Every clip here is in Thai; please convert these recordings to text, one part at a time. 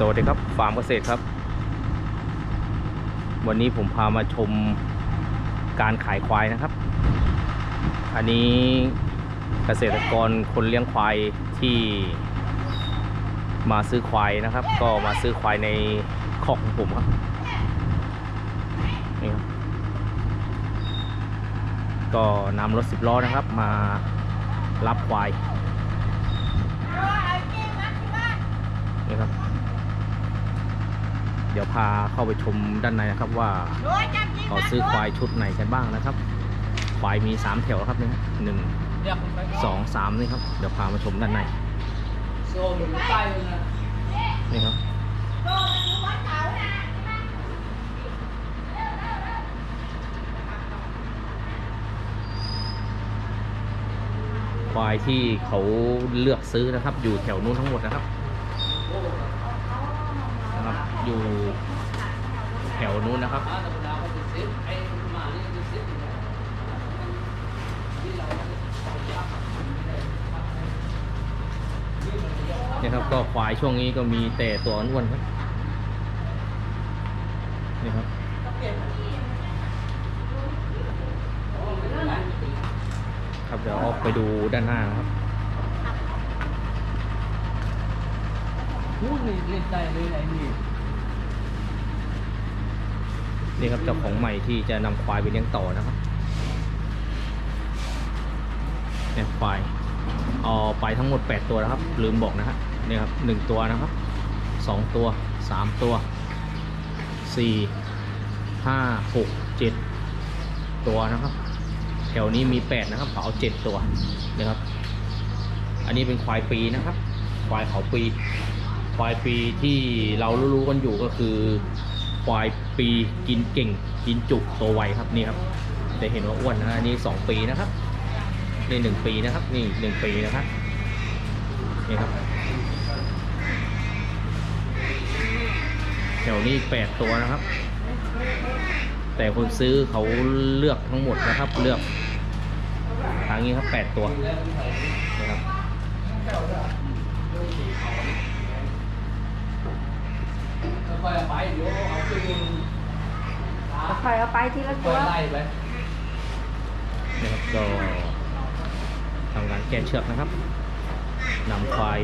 สวัสดีครับฟาร์มเกษตรครับ วันนี้ผมพามาชมการขายควายนะครับ อันนี้เกษตรกรคนเลี้ยงควายที่มาซื้อควายนะครับ ก็มาซื้อควายในคอกของผมครับนี่ครับก็นำรถสิบล้อนะครับมารับควายนี่ครับ ดี๋ยวพาเข้าไปชมด้านในนะครับว่าเขาซื้อควายชุดไหนกันบ้างนะครับ ควายมีสามแถวครับนี่หนึ่งสองสามนี่ครับ เดี๋ยวพามาชมด้านในนี่ครับควายที่เขาเลือกซื้อนะครับ อยู่แถวนู้นทั้งหมดนะครับนะครับอยู่ แถวนู้นนะครับเนี่ยครับก็ควายช่วงนี้ก็มีแต่ตัวอ้วนๆครับนี่ครับครับเดี๋ยวออกไปดูด้านหน้านะครับพูดนี่เล่นได้เลยไอ้นี่ นี่ครับเจ้าของใหม่ที่จะนำควายไปเลี้ยงต่อนะครับเนี่ยควายเอาไปทั้งหมด 8 ตัวนะครับ ลืมบอกนะฮะนี่ครับหนึ่งตัวนะครับสองตัวสามตัวสี่ห้าหกเจ็ดตัวนะครับ แถวนี้มี 8 นะครับเขาเอา 7 ตัวนะครับ อันนี้เป็นควายปีนะครับ ควายเขาปี ควายปีที่เรารู้ๆกันอยู่ก็คือ ควายปีกินเก่ง กินจุกโตไวครับนี่ครับจะเห็นว่าอ้วนนะอันนี้สองปีนะครับนี่หนึ่งปีนะครับ นี่หนึ่งปีนะครับนี่ครับแถวนี้แปดตัวนะครับ แต่คนซื้อเขาเลือกทั้งหมดนะครับ เลือกทางนี้ครับแปดตัวนะครับ ค่อยๆไปเดี๋ยวเอาขึ้นค่อยเอาไปทีละค่ตัอวยไล่ไปนะครับก็ทำการแก้เชือกนะครับนำควาย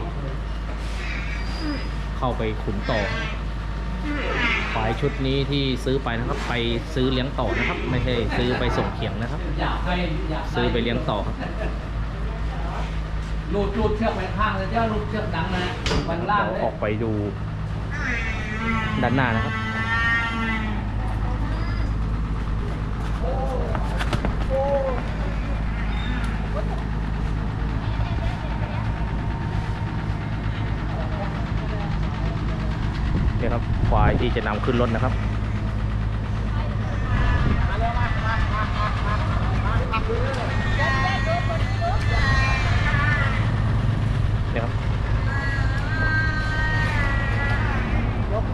เข้าไปขุนต่อ ควายชุดนี้ที่ซื้อไปนะครับ ไปซื้อเลี้ยงต่อนะครับ ไม่ใช่ซื้อไปส่งเขียงนะครับ อยากให้อยากซื้อไปเลี้ยงต่อครับลูดลูดเชือกไปข้างเลยเจ้าลูดเชือกดังนะวันล่างเดี๋ยวเลยออกไปดู ด้านหน้านะครับนี่ครับควายที่จะนำขึ้นรถนะครับ นี่ครับ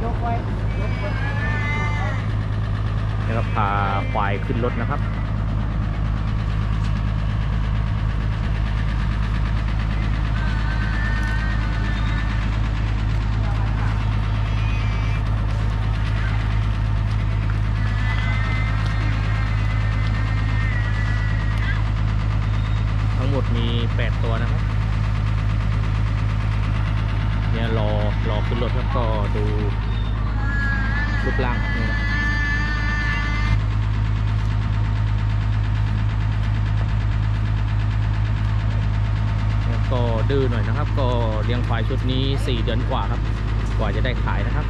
ยกยกไว้ยกไว้นี่ครับพาควายขึ้นรถนะครับ ทั้งหมดมี 8 ตัวนะครับ เนี่ยรอรอขึ้นรถแล้วก็ดูรูปร่างนี่นะแล้ว ก็ดื้อหน่อยนะครับ ก็เลี้ยงควายชุดนี้ 4 เดือนกว่าครับ กว่าจะได้ขายนะครับ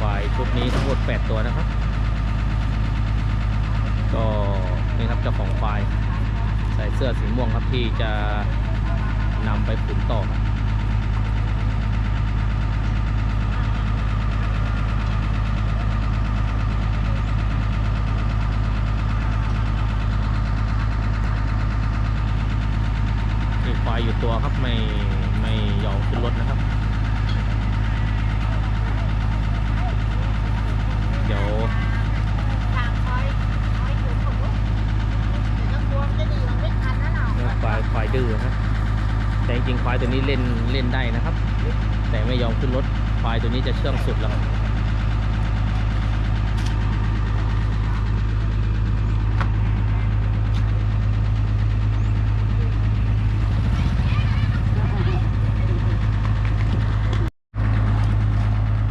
ควายชุดนี้ทั้งหมด 8 ตัวนะครับ ก็นี่ครับเจ้าของควาย ใส่เสื้อสีม่วงครับที่จะนำไปขุนต่อครับมีควายอยู่ตัวครับไม่ไม่ยอมขึ้นรถนะครับายดื้อนะครับ แต่จริงๆควายตัวนี้เล่นเล่นได้นะครับ แต่ไม่ยอมขึ้นรถควายตัวนี้จะเชื่องสุดแล้วครับ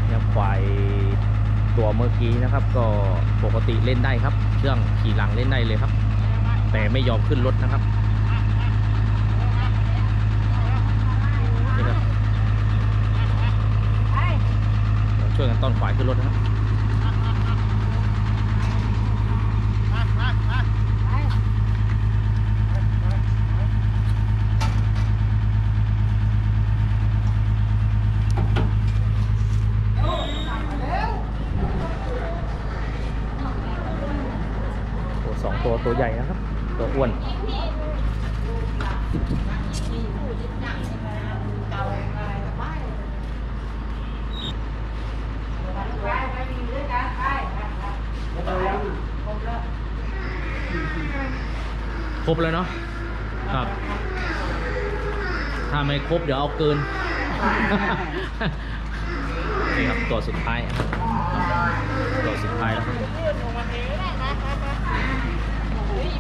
เนี่ยควายตัวเมื่อกี้นะครับ ก็ปกติเล่นได้ครับเชื่องขี่หลังเล่นได้เลยครับ แต่ไม่ยอมขึ้นรถนะครับนี่ครับ ไป เรา ช่วยกันต้อนควายขึ้นรถนะครับโอ้สองตัวตัวใหญ่นะครับ ตัวอ้วน ครบแล้วเนาะครับ ถ้าไม่ครบเดี๋ยวเอาเกิน นี่ครับตัวสุดท้ายตัวสุดท้ายแล้วครับ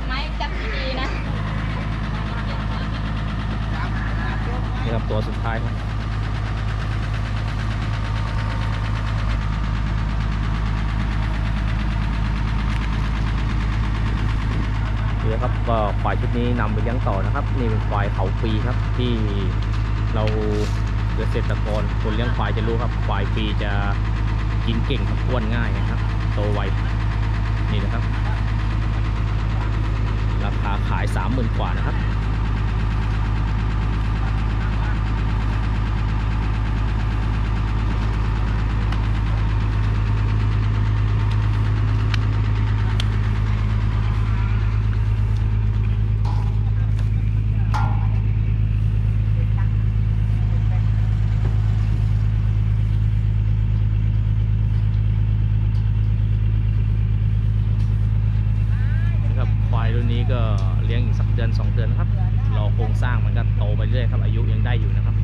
ไม้จับดีนะ นี่ครับตัวสุดท้ายครับ นะครับ ก็ควายชุดนี้นำไปเลี้ยงต่อนะครับ นี่เป็นควายเขาปีครับ ที่เราเกษตรกรคนเลี้ยงควายจะรู้ครับ ควายปีจะกินเก่งครับอ้วนง่ายนะครับ โตไวนี่นะครับ ราคาขายสามหมื่นกว่านะครับควายรุ่ นนี้ก็เลี้ยงอีกสักเดือนสองเดือนนะครับรอโครงสร้างมันก็โตไปเรื่อยครับ อายุยังได้อยู่นะครับ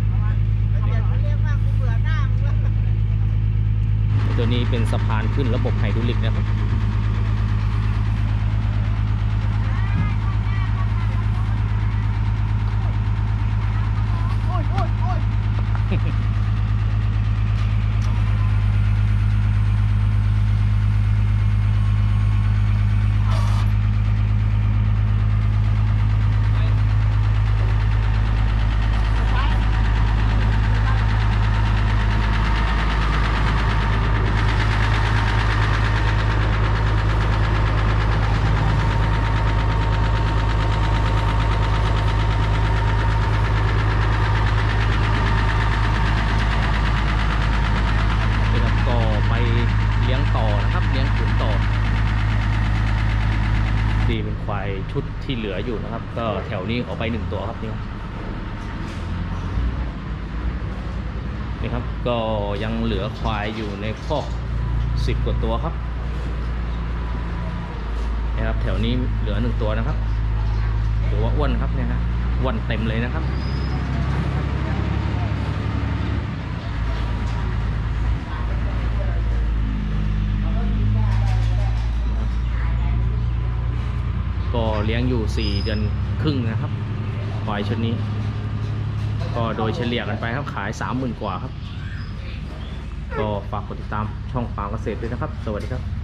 ตัวนี้เป็นสะพานขึ้นระบบไฮดรอลิกนะครับ โอ้ยโอ้ยโอ้ย นี่ครับก็ไปเลี้ยงต่อนะครับ เลี้ยงขุนต่อดีเป็นควายชุด ที่เหลืออยู่นะครับ ก็แถวนี้ออกไปหนึ่งตัวครับนี่ครับนี่ครับ ก็ยังเหลือควายอยู่ในคอกสิบกว่าตัวครับนี่ครับแถวนี้เหลือหนึ่งตัวนะครับถือว่าอ้วนครับเนี่ยฮะอ้วนเต็มเลยนะครับ ก็ เลี้ยงอยู่ 4 เดือนครึ่งนะครับปล่อยชุดนี้ ก็โดยเฉลี่ยกันไปครับขาย 30,000 กว่าครับ ก็ฝากกดติดตามช่องฟาร์มเกษตรด้วยนะครับ สวัสดีครับ